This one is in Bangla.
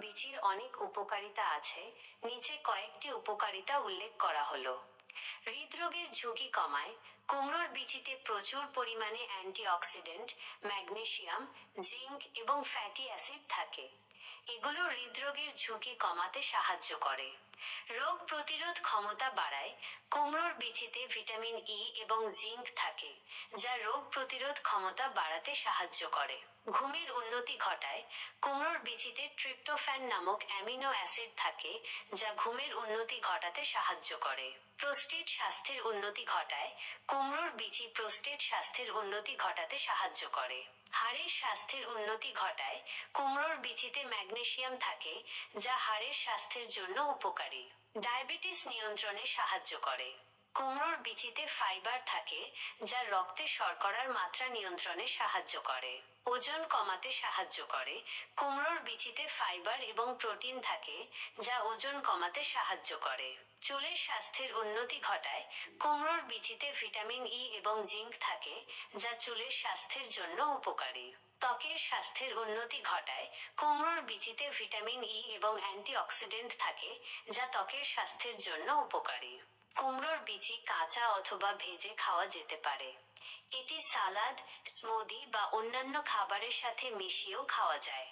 বিচির অনেক উপকারিতা আছে, নিচে কয়েকটি উপকারিতা উল্লেখ করা হলো। হৃদরোগের ঝুঁকি কমায়, কুমড়োর বিচিতে প্রচুর পরিমাণে অ্যান্টিঅক্সিডেন্ট ম্যাগনেসিয়াম জিঙ্ক এবং ফ্যাটি অ্যাসিড থাকে। এগুলো হৃদরোগের ঝুঁকি কমাতে সাহায্য করে। রোগ প্রতিরোধ ক্ষমতা বাড়ায়, কুমড়োর বিচিতে ভিটামিন ই এবং জিঙ্ক থাকে যা রোগ প্রতিরোধ ক্ষমতা বাড়াতে সাহায্য করে। ঘুমের উন্নতি ঘটায়। কুমড়োর বিচিতে ট্রিপ্টোফ্যান নামক অ্যামিনো অ্যাসিড থাকে, যা ঘুমের উন্নতি ঘটাতে সাহায্য করে। প্রোস্টেট স্বাস্থ্যের উন্নতি ঘটায়। কুমড়োর বিচি প্রোস্টেট স্বাস্থ্যের উন্নতি ঘটাতে সাহায্য করে। হাড়ের স্বাস্থ্যের উন্নতি ঘটায়। কুমড়োর বিচিতে ম্যাগনেসিয়াম থাকে, যা হাড়ের স্বাস্থ্যের জন্য উপকারী। ডায়াবেটিস নিয়ন্ত্রণে সাহায্য করে। কুমড়োর বিচিতে ফাইবার থাকে, যা রক্তে শর্করার মাত্রা নিয়ন্ত্রণে সাহায্য করে। ওজন কমাতে সাহায্য করে। কুমড়োর বিচিতে ফাইবার এবং প্রোটিন থাকে, যা ওজন কমাতে সাহায্য করে। চুলের স্বাস্থ্যের উন্নতি ঘটায়। কুমড়োর বিচিতে ভিটামিন ই এবং জিঙ্ক থাকে, যা চুলের স্বাস্থ্যের জন্য উপকারী। ত্বকের স্বাস্থ্যের উন্নতি ঘটায়। কুমড়োর বিচিতে ভিটামিন ই এবং অ্যান্টিঅক্সিডেন্ট থাকে, যা ত্বকের স্বাস্থ্যের জন্য উপকারী। কুমড়োর বিচি কাঁচা অথবা ভেজে খাওয়া যেতে পারে। এটি সালাদ, স্মুদি বা অন্যান্য খাবারের সাথে মিশিয়েও খাওয়া যায়।